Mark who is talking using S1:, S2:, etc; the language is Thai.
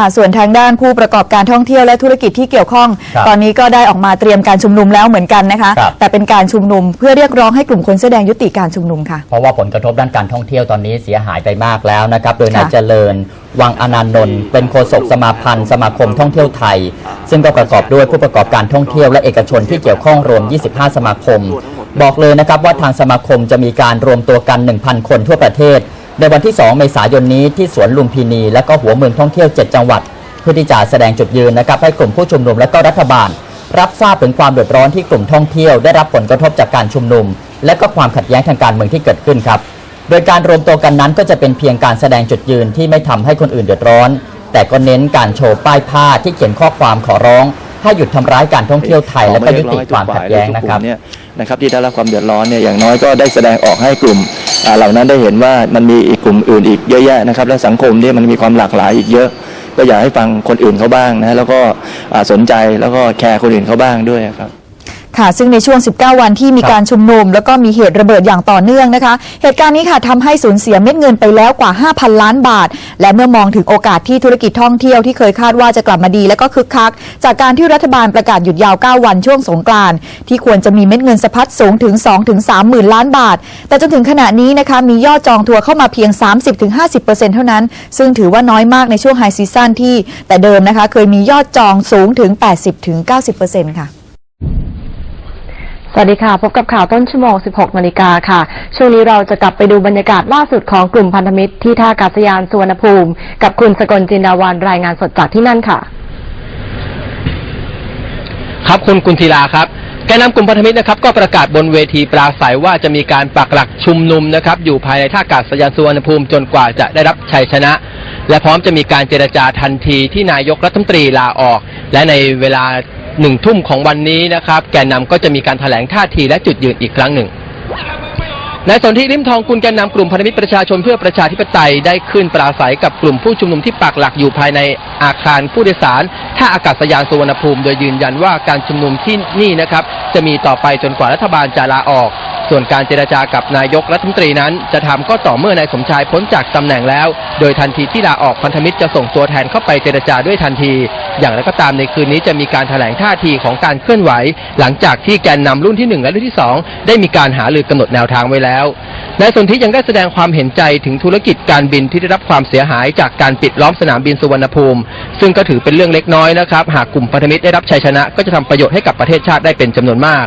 S1: ค่ะ ส่วนทางด้านผู้ประกอบการท่องเที่ยวและธุรกิจที่เกี่ยวข้อง
S2: ครับ
S1: ตอนนี้ก็ได้ออกมาเตรียมการชุมนุมแล้วเหมือนกันนะคะ
S2: ครับ
S1: แต่เป็นการชุมนุมเพื่อเรียกร้องให้กลุ่มคนเสื้อแดงยุติการชุมนุมค่ะ
S2: เพราะว่าผลกระทบด้านการท่องเที่ยวตอนนี้เสียหายไปมากแล้วนะครับ โดยนาย
S1: ค่ะ
S2: เจริญ วังอนันต์นนท์เป็นโฆษกสมาพันธ์สมาคมท่องเที่ยวไทย ซึ่งก็ประกอบด้วยผู้ประกอบการท่องเที่ยวและเอกชนที่เกี่ยวข้องรวม 25 สมาคม บอกเลยนะครับว่าทางสมาคมจะมีการรวมตัวกัน 1,000 คนทั่วประเทศ ในวันที่ 2 เมษายนนี้ที่สวนลุมพินี และก็หัวเมืองท่องเที่ยว 7 จังหวัด เพื่อที่จะแสดงจุดยืนนะครับให้กลุ่มผู้ชุมนุมและก็รัฐบาล รับทราบถึงความเดือดร้อนที่กลุ่มท่องเที่ยวได้รับผลกระทบจากการชุมนุม และก็ความขัดแย้งทางการเมืองที่เกิดขึ้นครับโดยการรวมตัวกันนั้นก็จะเป็นเพียงการแสดงจุดยืนที่ไม่ทำให้คนอื่นเดือดร้อน แต่ก็เน้นการโชว์ป้ายผ้าที่เขียนข้อความขอร้อง ให้หยุดทำร้ายการท่องเที่ยวไทยและก็ยุติความขัดแย้งนะครับ
S3: เนี่ยนะครับที่ได้รับความเดือดร้อนเนี่ยอย่างน้อยก็ได้แสดงออกให้กลุ่มอ่าเหล่านั้นได้เห็นว่ามันมีอีกกลุ่มอื่นอีกเยอะแยะนะครับ และสังคมเนี่ยมันมีความหลากหลายอีกเยอะ ก็อยากให้ฟังคนอื่นเขาบ้างนะแล้วก็อ่าสนใจแล้วก็แคร์คนอื่นเขาบ้างด้วยครับ
S1: ค่ะ ซึ่งในช่วง 19 วันที่มี
S2: ครับ
S1: การชุมนุม แล้วก็มีเหตุระเบิดอย่างต่อเนื่องนะคะ เหตุการณ์นี้ค่ะทำให้สูญเสียเม็ดเงินไปแล้วกว่า 5,000 ล้านบาท และเมื่อมองถึงโอกาสที่ธุรกิจท่องเที่ยวที่เคยคาดว่าจะกลับมาดี และก็คึกคัก จากการที่รัฐบาลประกาศหยุดยาว 9 วันช่วงสงกรานต์ที่ควรจะมีเม็ดเงินสะพัดสูงถึง 2-3หมื่นล้านบาท แต่จนถึงขณะนี้นะคะมียอดจองทัวร์เข้ามาเพียง 30-50%เท่านั้น ซึ่งถือว่าน้อยมากในช่วงไฮซีซั่นที่แต่เดิมนะคะเคยมียอดจองสูงถึง 80-90%ค่ะ
S4: สวัสดีค่ะ พบกับข่าวต้นชั่วโมง 16 นาฬิกาค่ะ ช่วงนี้เราจะกลับไปดูบรรยากาศล่าสุดของกลุ่มพันธมิตรที่ท่าอากาศยานสุวรรณภูมิ กับคุณสกลจินดาวันรายงานสดจากที่นั่นค่ะ
S5: ครับคุณกุลธีลาครับแกนนำกลุ่มพันธมิตรนะครับก็ประกาศบนเวทีปราศัยว่าจะมีการปักหลักชุมนุมนะครับอยู่ภายในท่าอากาศยานสุวรรณภูมิจนกว่าจะได้รับชัยชนะ และพร้อมจะมีการเจรจาทันทีที่นายกรัฐมนตรีลาออก และในเวลา หนึ่งทุ่มของวันนี้นะครับ แกนนำก็จะมีการแถลงท่าทีและจุดยืนอีกครั้งหนึ่งนายสนธิริมทองกุลแกนนำกลุ่มพันธมิตรประชาชนเพื่อประชาธิปไตยได้ขึ้นปราศัยกับกลุ่มผู้ชุมนุมที่ปักหลักอยู่ภายในอาคารผู้โดยสารท่าอากาศยานสุวรรณภูมิ โดยยืนยันว่าการชุมนุมที่นี่นะครับจะมีต่อไปจนกว่ารัฐบาลจะลาออก ส่วนการเจรจากับนายกรัฐมนตรีนั้น จะทำก็ต่อเมื่อนายสมชายพ้นจากตำแหน่งแล้ว โดยทันทีที่ลาออกพันธมิตรจะส่งตัวแทนเข้าไปเจรจาด้วยทันที อย่างไรก็ตามในคืนนี้จะมีการแถลงท่าทีของการเคลื่อนไหว หลังจากที่แกนนำรุ่นที่หนึ่งและรุ่นที่สองได้มีการหารือกำหนดแนวทางไว้แล้วนายสนธิยังได้แสดงความเห็นใจถึงธุรกิจการบินที่ได้รับความเสียหายจากการปิดล้อมสนามบินสุวรรณภูมิ ซึ่งก็ถือเป็นเรื่องเล็กน้อยนะครับ หากกลุ่มพันธมิตรได้รับชัยชนะ ก็จะทำประโยชน์ให้กับประเทศชาติได้เป็นจำนวนมาก